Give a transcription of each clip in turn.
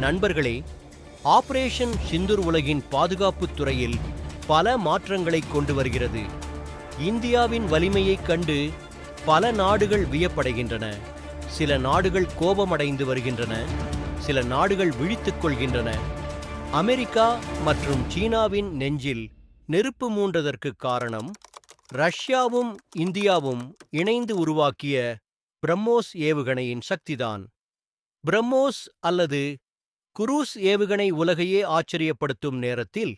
நண்பர்களே ஆபரேஷன் சிந்தூர் உலகின் பாதுகாப்பு துறையில் பல மாற்றங்களை கொண்டு வருகிறது. இந்தியாவின் வலிமையைக் கண்டு பல நாடுகள் வியப்படைகின்றன. சில நாடுகள் கோபமடைந்து வருகின்றன. சில நாடுகள் விழித்துக் கொள்கின்றன. அமெரிக்கா மற்றும் சீனாவின் நெஞ்சில் நெருப்பு மூண்டதற்கு காரணம் ரஷ்யாவும் இந்தியாவும் இணைந்து உருவாக்கிய பிரம்மோஸ் ஏவுகணையின் சக்திதான். பிரம்மோஸ் அல்லது குரூஸ் ஏவுகணை உலகையே ஆச்சரியப்படுத்தும் நேரத்தில்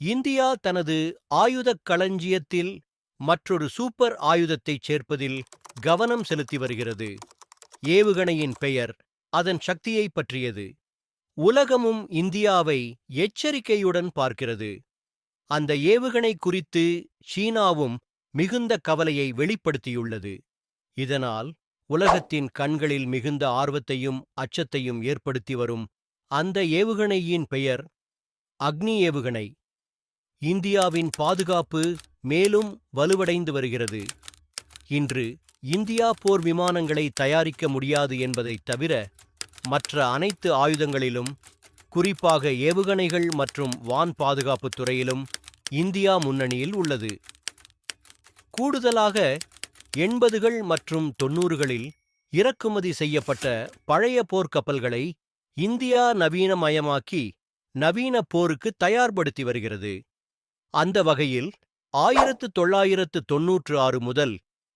இந்தியா தனது ஆயுதக் களஞ்சியத்தில் மற்றொரு சூப்பர் ஆயுதத்தைச் சேர்ப்பதில் கவனம் செலுத்தி வருகிறது. ஏவுகணையின் பெயர் அதன் சக்தியை பற்றியது. உலகமும் இந்தியாவை எச்சரிக்கையுடன் பார்க்கிறது. அந்த ஏவுகணை குறித்து சீனாவும் மிகுந்த கவலையை வெளிப்படுத்தியுள்ளது. இதனால் உலகத்தின் கண்களில் மிகுந்த ஆர்வத்தையும் அச்சத்தையும் ஏற்படுத்தி வரும் அந்த ஏவுகணையின் பெயர் அக்னி ஏவுகணை. இந்தியாவின் பாதுகாப்பு மேலும் வலுவடைந்து வருகிறது. இன்று இந்தியா போர் விமானங்களை தயாரிக்க முடியாது என்பதைத் தவிர மற்ற அனைத்து ஆயுதங்களிலும் குறிப்பாக ஏவுகணைகள் மற்றும் வான் பாதுகாப்புத் துறையிலும் இந்தியா முன்னணியில் உள்ளது. கூடுதலாக எண்பதுகள் மற்றும் தொன்னூறுகளில் இறக்குமதி செய்யப்பட்ட பழைய போர்க்கப்பல்களை இந்தியா நவீனமயமாக்கி நவீன போருக்கு தயார்படுத்தி வருகிறது. அந்த வகையில் ஆயிரத்து தொள்ளாயிரத்து தொன்னூற்று ஆறு முதல்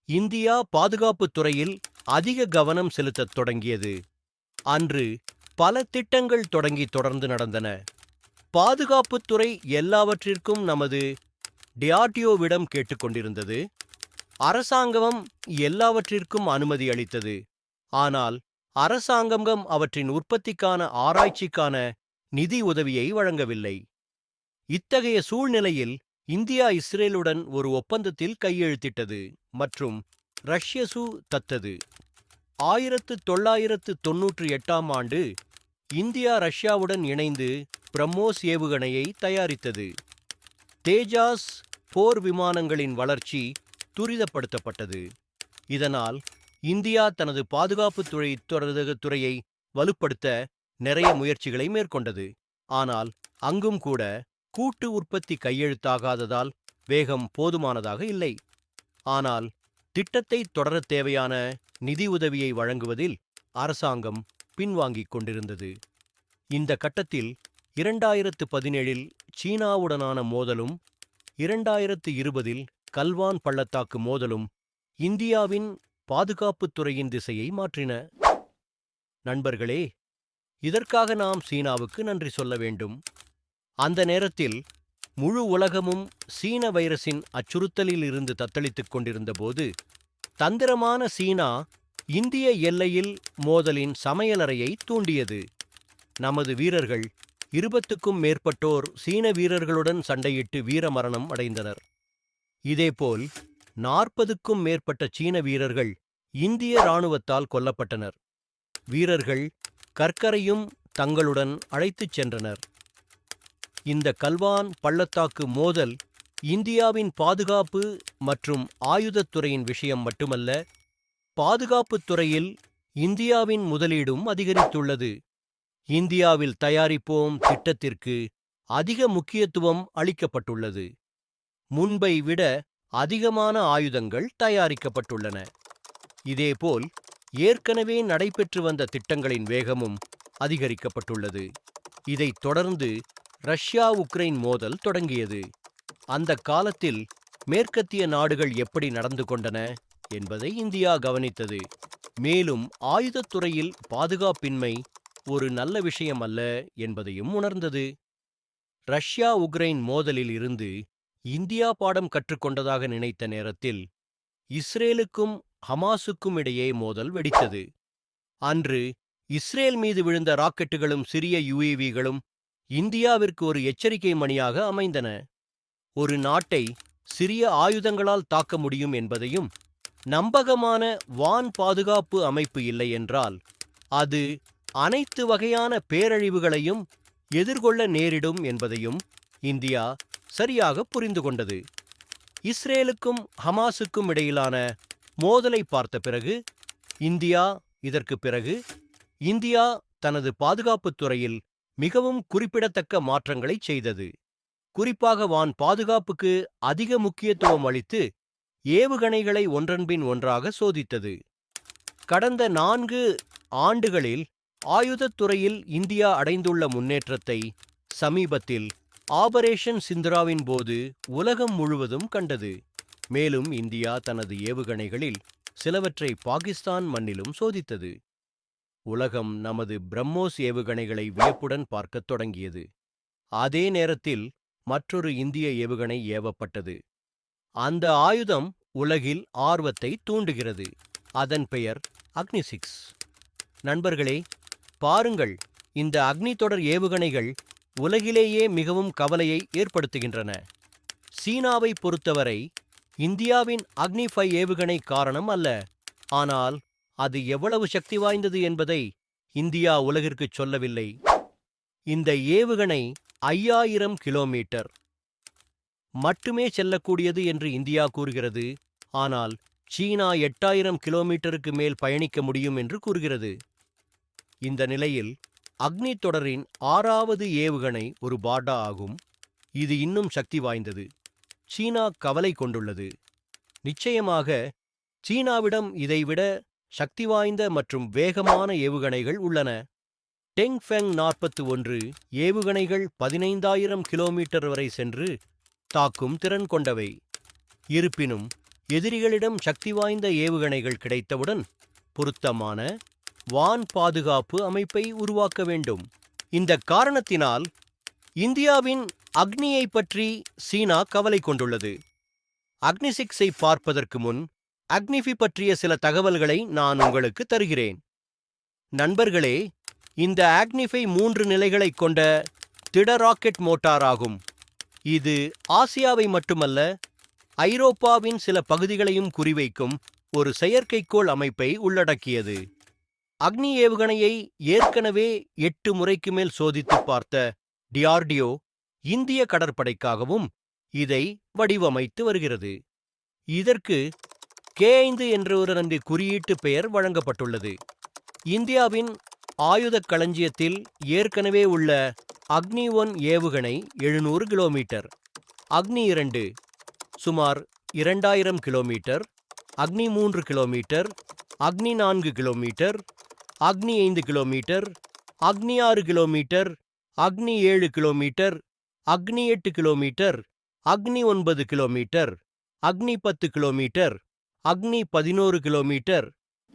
இந்தியா பாதுகாப்புத் துறையில் அதிக கவனம் செலுத்தத் தொடங்கியது. அன்று பல திட்டங்கள் தொடங்கி தொடர்ந்து நடந்தன. பாதுகாப்புத் துறை எல்லாவற்றிற்கும் நமது டிஆர்டிஓவிடம் கேட்டுக்கொண்டிருந்தது அரசாங்கம் எல்லாவற்றிற்கும் அனுமதி அளித்தது. ஆனால் அரசாங்கம் அவற்றின் உற்பத்திக்கான ஆராய்ச்சிக்கான நிதி உதவியை வழங்கவில்லை. இத்தகைய சூழ்நிலையில் இந்தியா இஸ்ரேலுடன் ஒரு ஒப்பந்தத்தில் கையெழுத்திட்டது மற்றும் ரஷ்யசு தத்தது. ஆயிரத்து தொள்ளாயிரத்து தொன்னூற்றி எட்டாம் ஆண்டு இந்தியா ரஷ்யாவுடன் இணைந்து பிரம்மோஸ் ஏவுகணையை தயாரித்தது. தேஜாஸ் போர் விமானங்களின் வளர்ச்சி துரிதப்படுத்தப்பட்டது. இதனால் இந்தியா தனது பாதுகாப்புத் துறை தொடர்பு துறையை வலுப்படுத்த நிறைய முயற்சிகளை மேற்கொண்டது. ஆனால் அங்கும் கூட கூட்டு உற்பத்தி கையெழுத்தாகாததால் வேகம் போதுமானதாக இல்லை. ஆனால் திட்டத்தை தொடரத் தேவையான நிதி உதவியை வழங்குவதில் அரசாங்கம் பின்வாங்கிக் கொண்டிருந்தது. இந்த கட்டத்தில் இரண்டாயிரத்து பதினேழில் சீனாவுடனான மோதலும் இரண்டாயிரத்து இருபதில் கல்வான் பள்ளத்தாக்கு மோதலும் இந்தியாவின் பாதுகாப்புத் துறையின் திசையை மாற்றின. நண்பர்களே இதற்காக நாம் சீனாவுக்கு நன்றி சொல்ல வேண்டும். அந்த நேரத்தில் முழு உலகமும் சீன வைரஸின் அச்சுறுத்தலில் இருந்து தத்தளித்துக் கொண்டிருந்தபோது தந்திரமான சீனா இந்திய எல்லையில் மோதலின் சமையலறையை தூண்டியது. நமது வீரர்கள் இருபத்துக்கும் மேற்பட்டோர் சீன வீரர்களுடன் சண்டையிட்டு வீரமரணம் அடைந்தனர். இதேபோல் நாற்பதுக்கும் மேற்பட்ட சீன வீரர்கள் இந்திய இராணுவத்தால் கொல்லப்பட்டனர். வீரர்கள் கற்கரையும் தங்களுடன் அழைத்துச் சென்றனர். இந்த கல்வான் பள்ளத்தாக்கு மோதல் இந்தியாவின் பாதுகாப்பு மற்றும் ஆயுதத் துறையின் விஷயம் மட்டுமல்ல பாதுகாப்புத் துறையில் இந்தியாவின் முதலீடும் அதிகரித்துள்ளது. இந்தியாவில் தயாரிப்போம் திட்டத்திற்கு அதிக முக்கியத்துவம் அளிக்கப்பட்டுள்ளது. முன்பை விட அதிகமான ஆயுதங்கள் தயாரிக்கப்பட்டுள்ளன. இதேபோல் ஏற்கனவே நடைபெற்று வந்த திட்டங்களின் வேகமும் அதிகரிக்கப்பட்டுள்ளது. இதைத் தொடர்ந்து ரஷ்யா உக்ரைன் மோதல் தொடங்கியது. அந்த காலத்தில் மேற்கத்திய நாடுகள் எப்படி நடந்து கொண்டன என்பதை இந்தியா கவனித்தது. மேலும் ஆயுதத் துறையில் பாதுகாப்பின்மை ஒரு நல்ல விஷயம் அல்ல என்பதையும் உணர்ந்தது. ரஷ்யா உக்ரைன் மோதலில் இருந்து இந்தியா பாடம் கற்றுக்கொண்டதாக நினைத்த நேரத்தில் இஸ்ரேலுக்கும் ஹமாஸுக்கும் இடையே மோதல் வெடித்தது. அன்று இஸ்ரேல் மீது விழுந்த ராக்கெட்டுகளும் சிறிய யுஏவிகளும் இந்தியாவிற்கு ஒரு எச்சரிக்கை மணியாக அமைந்தன. ஒரு நாட்டை சிறிய ஆயுதங்களால் தாக்க முடியும் என்பதையும் நம்பகமான வான் பாதுகாப்பு அமைப்பு இல்லை என்றால் அது அனைத்து வகையான பேரழிவுகளையும் எதிர்கொள்ள நேரிடும் என்பதையும் இந்தியா சரியாக புரிந்து கொண்டது இஸ்ரேலுக்கும் ஹமாஸுக்கும் இடையிலான மோதலை பார்த்த பிறகு இந்தியா இதற்கு பிறகு இந்தியா தனது பாதுகாப்புத் துறையில் மிகவும் குறிப்பிடத்தக்க மாற்றங்களைச் செய்தது. குறிப்பாக வான் பாதுகாப்புக்கு அதிக முக்கியத்துவம் அளித்து ஏவுகணைகளை ஒன்றன்பின் ஒன்றாக சோதித்தது. கடந்த நான்கு ஆண்டுகளில் ஆயுதத் துறையில் இந்தியா அடைந்துள்ள முன்னேற்றத்தை சமீபத்தில் ஆபரேஷன் சிந்துராவின் போது உலகம் முழுவதும் கண்டது. மேலும் இந்தியா தனது ஏவுகணைகளில் சிலவற்றை பாகிஸ்தான் மண்ணிலும் சோதித்தது. உலகம் நமது பிரம்மோஸ் ஏவுகணைகளை வியப்புடன் பார்க்கத் தொடங்கியது. அதே நேரத்தில் மற்றொரு இந்திய ஏவுகணை ஏவப்பட்டது. அந்த ஆயுதம் உலகில் ஆர்வத்தை தூண்டுகிறது. அதன் பெயர் அக்னி சிக்ஸ் நண்பர்களே பாருங்கள் இந்த அக்னி தொடர் ஏவுகணைகள் உலகிலேயே மிகவும் கவலையை ஏற்படுத்துகின்றன. சீனாவை பொறுத்தவரை இந்தியாவின் அக்னி ஃபை ஏவுகணை காரணம் அல்ல. ஆனால் அது எவ்வளவு சக்தி வாய்ந்தது என்பதை இந்தியா உலகிற்குச் சொல்லவில்லை. இந்த ஏவுகணை ஐயாயிரம் கிலோமீட்டர். மட்டுமே செல்லக்கூடியது என்று இந்தியா கூறுகிறது. ஆனால் சீனா எட்டாயிரம் கிலோமீட்டருக்கு மேல் பயணிக்க முடியும் என்று கூறுகிறது. இந்த நிலையில் அக்னி தொடரின் ஆறாவது ஏவுகணை ஒரு பாடா ஆகும். இது இன்னும் சக்தி வாய்ந்தது. சீனா கவலை கொண்டுள்ளது. நிச்சயமாக சீனாவிடம் இதைவிட சக்தி வாய்ந்த மற்றும் வேகமான ஏவுகணைகள் உள்ளன. டெங் ஃபெங் நாற்பத்து ஒன்று ஏவுகணைகள் பதினைந்தாயிரம் கிலோமீட்டர் வரை சென்று தாக்கும் திறன் கொண்டவை. இருப்பினும் எதிரிகளிடம் சக்தி வாய்ந்த ஏவுகணைகள் கிடைத்தவுடன் பொருத்தமான வான் பாதுகாப்பு அமைப்பை உருவாக்க வேண்டும். இந்த காரணத்தினால் இந்தியாவின் அக்னியை பற்றி சீனா கவலை கொண்டுள்ளது. அக்னிசிக்ஸை பார்ப்பதற்கு முன் அக்னிஃபி பற்றிய சில தகவல்களை நான் உங்களுக்கு தருகிறேன். நண்பர்களே இந்த அக்னிஃபை மூன்று நிலைகளைக் கொண்ட திட ராக்கெட் மோட்டார் ஆகும். இது ஆசியாவை மட்டுமல்ல ஐரோப்பாவின் சில பகுதிகளையும் குறிவைக்கும் ஒரு செயற்கைக்கோள் அமைப்பை உள்ளடக்கியது. அக்னி ஏவுகணையை ஏற்கனவே எட்டு முறைக்கு மேல் சோதித்துப் பார்த்த டிஆர்டிஓ இந்திய கடற்படைக்காகவும் இதை வடிவமைத்து வருகிறது. இதற்கு கே ஐந்து என்ற ஒரு நன்றி குறியீட்டு பெயர் வழங்கப்பட்டுள்ளது. இந்தியாவின் ஆயுதக் களஞ்சியத்தில் ஏற்கனவே உள்ள அக்னி ஒன் ஏவுகணை எழுநூறு கிலோமீட்டர் அக்னி இரண்டு சுமார் இரண்டாயிரம் கிலோமீட்டர் அக்னி மூன்று கிலோமீட்டர் அக்னி நான்கு கிலோமீட்டர் அக்னி ஐந்து கிலோமீட்டர் அக்னி ஆறு கிலோமீட்டர் அக்னி ஏழு கிலோமீட்டர் அக்னி எட்டு கிலோமீட்டர் அக்னி ஒன்பது கிலோமீட்டர் அக்னி பத்து கிலோமீட்டர் அக்னி பதினோரு கிலோமீட்டர்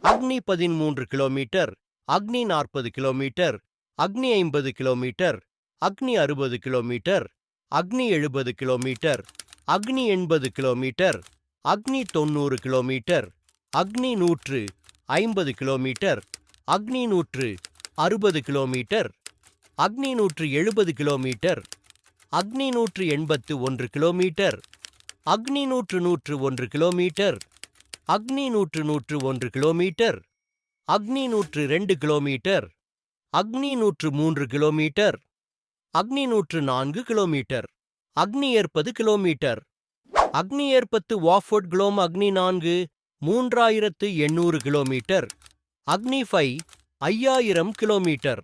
அக்னி பதிமூன்று கிலோமீட்டர் அக்னி நாற்பது கிலோமீட்டர் அக்னி ஐம்பது கிலோமீட்டர் அக்னி அறுபது கிலோமீட்டர் அக்னி எழுபது கிலோமீட்டர் அக்னி எண்பது கிலோமீட்டர் அக்னி தொண்ணூறு கிலோமீட்டர் அக்னி நூற்று ஐம்பது கிலோமீட்டர் அக்னி நூற்று அறுபது கிலோமீட்டர் அக்னி நூற்று எழுபது கிலோமீட்டர் அக்னி நூற்று எண்பத்து ஒன்று கிலோமீட்டர் அக்னி நூற்று நூற்று ஒன்று கிலோமீட்டர் அக்னி நூற்று நூற்று ஒன்று கிலோமீட்டர் அக்னி நூற்று ரெண்டு கிலோமீட்டர் அக்னி நூற்று மூன்று கிலோமீட்டர் அக்னி நூற்று நான்கு கிலோமீட்டர் அக்னி ஏற்பது கிலோமீட்டர். அக்னி ஏற்பத்து வாஃபோர்ட் குளோம் அக்னி நான்கு மூன்றாயிரத்து எண்ணூறு கிலோமீட்டர். அக்னிஃபை ஐயாயிரம் கிலோமீட்டர்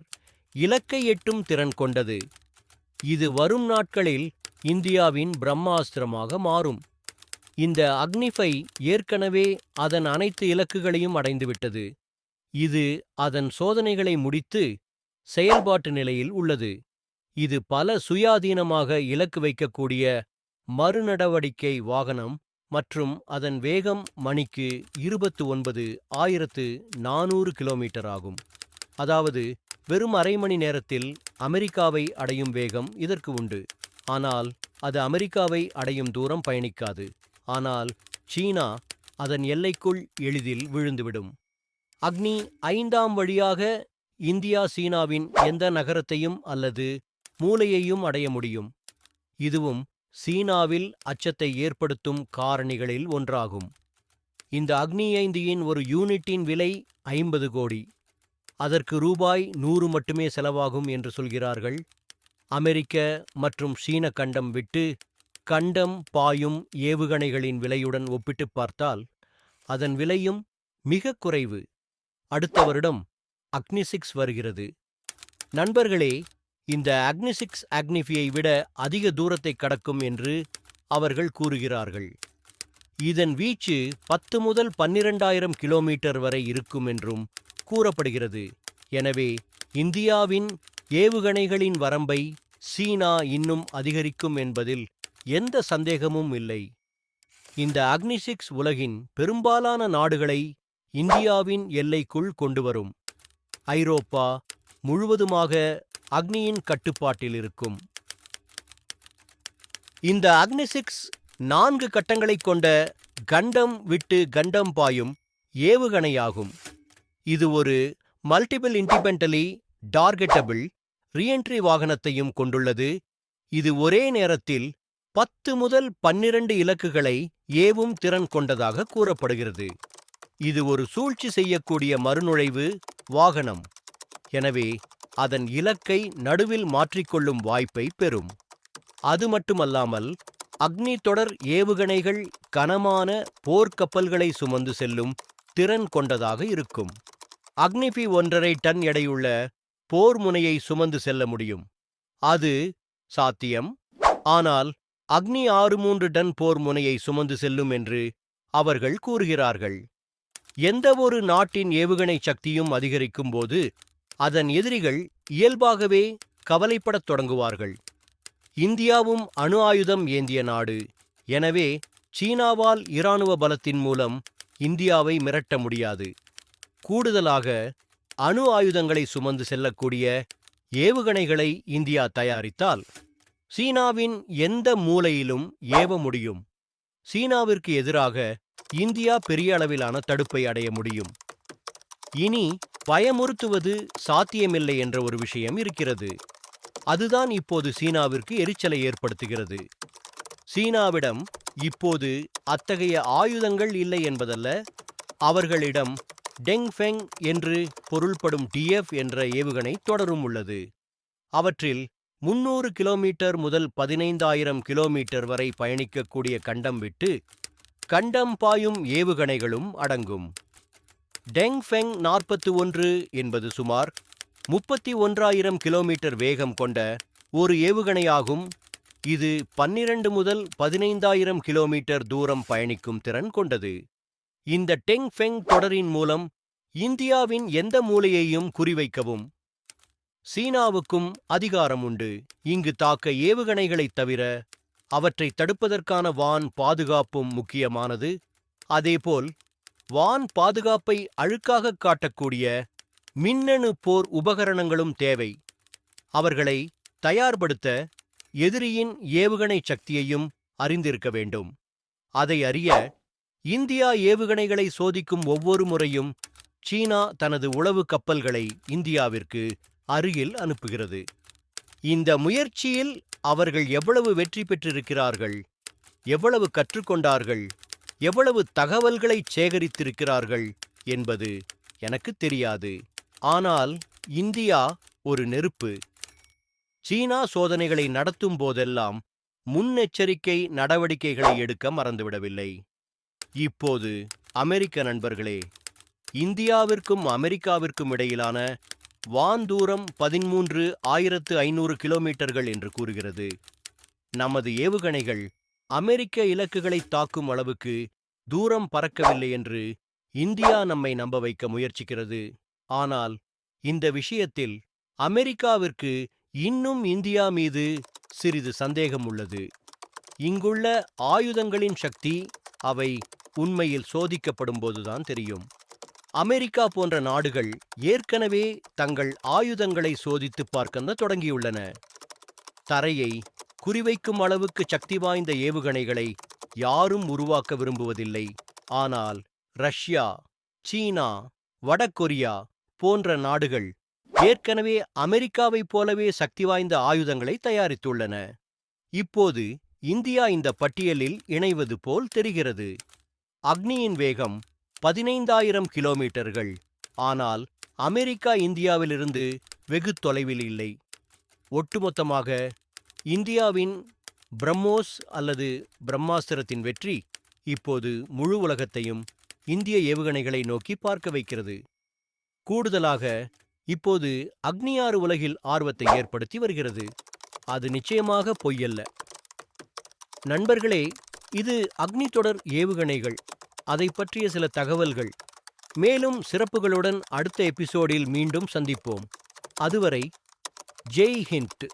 இலக்கை எட்டும் திறன் கொண்டது. இது வரும் நாட்களில் இந்தியாவின் பிரம்மாஸ்திரமாக மாறும். இந்த அக்னிஃபை ஏற்கனவே அதன் அனைத்து இலக்குகளையும் அடைந்துவிட்டது. இது அதன் சோதனைகளை முடித்து செயல்பாட்டு நிலையில் உள்ளது. இது பல சுயாதீனமாக இலக்கு வைக்கக்கூடிய மறுநடவடிக்கை வாகனம் மற்றும் அதன் வேகம் மணிக்கு இருபத்து ஒன்பது ஆயிரத்து நானூறு கிலோமீட்டர் ஆகும். அதாவது வெறும் அரை மணி நேரத்தில் அமெரிக்காவை அடையும் வேகம் இதற்கு உண்டு. ஆனால் அது அமெரிக்காவை அடையும் தூரம் பயணிக்காது. ஆனால் சீனா அதன் எல்லைக்குள் எளிதில் விழுந்துவிடும். அக்னி ஐந்தாம் வழியாக இந்தியா சீனாவின் எந்த நகரத்தையும் அல்லது மூலையையும் அடைய முடியும். இதுவும் சீனாவில் அச்சத்தை ஏற்படுத்தும் காரணிகளில் ஒன்றாகும். இந்த அக்னி ஐந்தியின் ஒரு யூனிட்டின் விலை ஐம்பது கோடி. அதற்கு ரூபாய் நூறு மட்டுமே செலவாகும் என்று சொல்கிறார்கள். அமெரிக்க மற்றும் சீன கண்டம் விட்டு கண்டம் பாயும் ஏவுகணைகளின் விலையுடன் ஒப்பிட்டுப் பார்த்தால் அதன் விலையும் மிகக் குறைவு. அடுத்த வருடம் அக்னி சிக்ஸ் வருகிறது. நண்பர்களே இந்த அக்னிசிக்ஸ் அக்னிஃபியை விட அதிக தூரத்தை கடக்கும் என்று அவர்கள் கூறுகிறார்கள். இதன் வீச்சு பத்து முதல் பன்னிரண்டாயிரம் கிலோமீட்டர் வரை இருக்கும் என்றும் கூறப்படுகிறது. எனவே இந்தியாவின் ஏவுகணைகளின் வரம்பை சீனா இன்னும் அதிகரிக்கும் என்பதில் எந்த சந்தேகமும் இல்லை. இந்த அக்னிசிக்ஸ் உலகின் பெரும்பாலான நாடுகளை இந்தியாவின் எல்லைக்குள் கொண்டுவரும். ஐரோப்பா முழுவதுமாக அக்னியின் கட்டுப்பாட்டில் இருக்கும். இந்த அக்னிசிக்ஸ் நான்கு கட்டங்களைக் கொண்ட கண்டம் விட்டு கண்டம் பாயும் ஏவுகணையாகும். இது ஒரு மல்டிபிள் இண்டிபெண்டலி டார்கெட்டபிள் ரீஎன்ட்ரி வாகனத்தையும் கொண்டுள்ளது. இது ஒரே நேரத்தில் பத்து முதல் பன்னிரண்டு இலக்குகளை ஏவும் திறன் கொண்டதாக கூறப்படுகிறது. இது ஒரு சூழ்ச்சி செய்யக்கூடிய மறுநுழைவு வாகனம். எனவே அதன் இலக்கை நடுவில் மாற்றிக்கொள்ளும் வாய்ப்பை பெறும். அது மட்டுமல்லாமல் அக்னி தொடர் ஏவுகணைகள் கனமான போர்க்கப்பல்களை சுமந்து செல்லும் திறன் கொண்டதாக இருக்கும். அக்னிபி ஒன்றரை டன் எடையுள்ள போர் முனையை சுமந்து செல்ல முடியும். அது சாத்தியம். ஆனால் அக்னி ஆறு மூன்று டன் போர் முனையை சுமந்து செல்லும் என்று அவர்கள் கூறுகிறார்கள். எந்தவொரு நாட்டின் ஏவுகணை சக்தியும் அதிகரிக்கும் போது அதன் எதிரிகள் இயல்பாகவே கவலைப்படத் தொடங்குவார்கள். இந்தியாவும் அணு ஆயுதம் ஏந்திய நாடு. எனவே சீனாவால் இராணுவ பலத்தின் மூலம் இந்தியாவை மிரட்ட முடியாது. கூடுதலாக அணு ஆயுதங்களை சுமந்து செல்லக்கூடிய ஏவுகணைகளை இந்தியா தயாரித்தால் சீனாவின் எந்த மூலையிலும் ஏவ முடியும். சீனாவிற்கு எதிராக இந்தியா பெரிய அளவிலான தடுப்பை அடைய முடியும். இனி பயமுறுத்துவது சாத்தியமில்லை என்ற ஒரு விஷயம் இருக்கிறது. அதுதான் இப்போது சீனாவிற்கு எரிச்சலை ஏற்படுத்துகிறது. சீனாவிடம் இப்போது அத்தகைய ஆயுதங்கள் இல்லை என்பதல்ல அவர்களிடம் டெங் ஃபெங் என்று பொருள்படும் டிஎஃப் என்ற ஏவுகணை தொடரும் உள்ளது. அவற்றில் முன்னூறு கிலோமீட்டர் முதல் பதினைந்தாயிரம் கிலோமீட்டர் வரை பயணிக்கக்கூடிய கண்டம் விட்டு கண்டம் பாயும் ஏவுகணைகளும் அடங்கும். டெங் ஃபெங் நாற்பத்து ஒன்று என்பது சுமார் முப்பத்தி ஒன்றாயிரம் கிலோமீட்டர் வேகம் கொண்ட ஒரு ஏவுகணையாகும். இது பன்னிரண்டு முதல் பதினைந்தாயிரம் கிலோமீட்டர் தூரம் பயணிக்கும் திறன் கொண்டது. இந்த டெங் ஃபெங் தொடரின் மூலம் இந்தியாவின் எந்த மூலையையும் குறிவைக்கவும். சீனாவுக்கும் அதிகாரம் உண்டு. இங்கு தாக்க ஏவுகணைகளைத் தவிர அவற்றை தடுப்பதற்கான வான் பாதுகாப்பும் முக்கியமானது. அதேபோல் வான் பாதுகாப்பை அழுக்காகக் காட்டக்கூடிய மின்னணு போர் உபகரணங்களும் தேவை. அவர்களை தயார்படுத்த எதிரியின் ஏவுகணை சக்தியையும் அறிந்திருக்க வேண்டும். அதை அறிய இந்தியா ஏவுகணைகளை சோதிக்கும் ஒவ்வொரு முறையும் சீனா தனது உளவு கப்பல்களை இந்தியாவிற்கு அருகில் அனுப்புகிறது. இந்த முயற்சியில் அவர்கள் எவ்வளவு வெற்றி பெற்றிருக்கிறார்கள் எவ்வளவு கற்றுக்கொண்டார்கள் எவ்வளவு தகவல்களை சேகரித்திருக்கிறார்கள் என்பது எனக்கு தெரியாது. ஆனால் இந்தியா ஒரு நெருப்பு. சீனா சோதனைகளை நடத்தும் போதெல்லாம் முன்னெச்சரிக்கை நடவடிக்கைகளை எடுக்க மறந்துவிடவில்லை. இப்போது அமெரிக்க நண்பர்களே இந்தியாவிற்கும் அமெரிக்காவிற்கும் இடையிலான வான் தூரம் பதிமூன்று ஆயிரத்து ஐநூறு கிலோமீட்டர்கள் என்று கூறுகிறது. நமது ஏவுகணைகள் அமெரிக்க இலக்குகளை தாக்கும் அளவுக்கு தூரம் பறக்கவில்லை என்று இந்தியா நம்மை நம்ப வைக்க முயற்சிக்கிறது. ஆனால் இந்த விஷயத்தில் அமெரிக்காவிற்கு இன்னும் இந்தியா மீது சிறிது சந்தேகம் உள்ளது. இங்குள்ள ஆயுதங்களின் சக்தி அவை உண்மையில் சோதிக்கப்படும்போதுதான் தெரியும். அமெரிக்கா போன்ற நாடுகள் ஏற்கனவே தங்கள் ஆயுதங்களை சோதித்து பார்க்க தொடங்கியுள்ளன. தரையை குறிவைக்கும் அளவுக்கு சக்தி வாய்ந்த ஏவுகணைகளை யாரும் உருவாக்க விரும்புவதில்லை. ஆனால் ரஷ்யா சீனா வடகொரியா போன்ற நாடுகள் ஏற்கனவே அமெரிக்காவைப் போலவே சக்தி வாய்ந்த ஆயுதங்களை தயாரித்துள்ளன. இப்போது இந்தியா இந்த பட்டியலில் இணைவது போல் தெரிகிறது. அக்னியின் வேகம் பதினைந்தாயிரம் கிலோமீட்டர்கள். ஆனால் அமெரிக்கா இந்தியாவிலிருந்து வெகு தொலைவில் இல்லை. ஒட்டுமொத்தமாக இந்தியாவின் பிரம்மோஸ் அல்லது பிரம்மாஸ்திரத்தின் வெற்றி இப்போது முழு உலகத்தையும் இந்திய ஏவுகணைகளை நோக்கி பார்க்க வைக்கிறது. கூடுதலாக இப்போது அக்னியாறு உலகில் ஆர்வத்தை ஏற்படுத்தி வருகிறது. அது நிச்சயமாக பொய்யல்ல. நண்பர்களே இது அக்னி தொடர் ஏவுகணைகள். அதை பற்றிய சில தகவல்கள். மேலும் சிறப்புகளுடன் அடுத்த எபிசோடில் மீண்டும் சந்திப்போம். அதுவரை ஜெய் ஹிண்ட்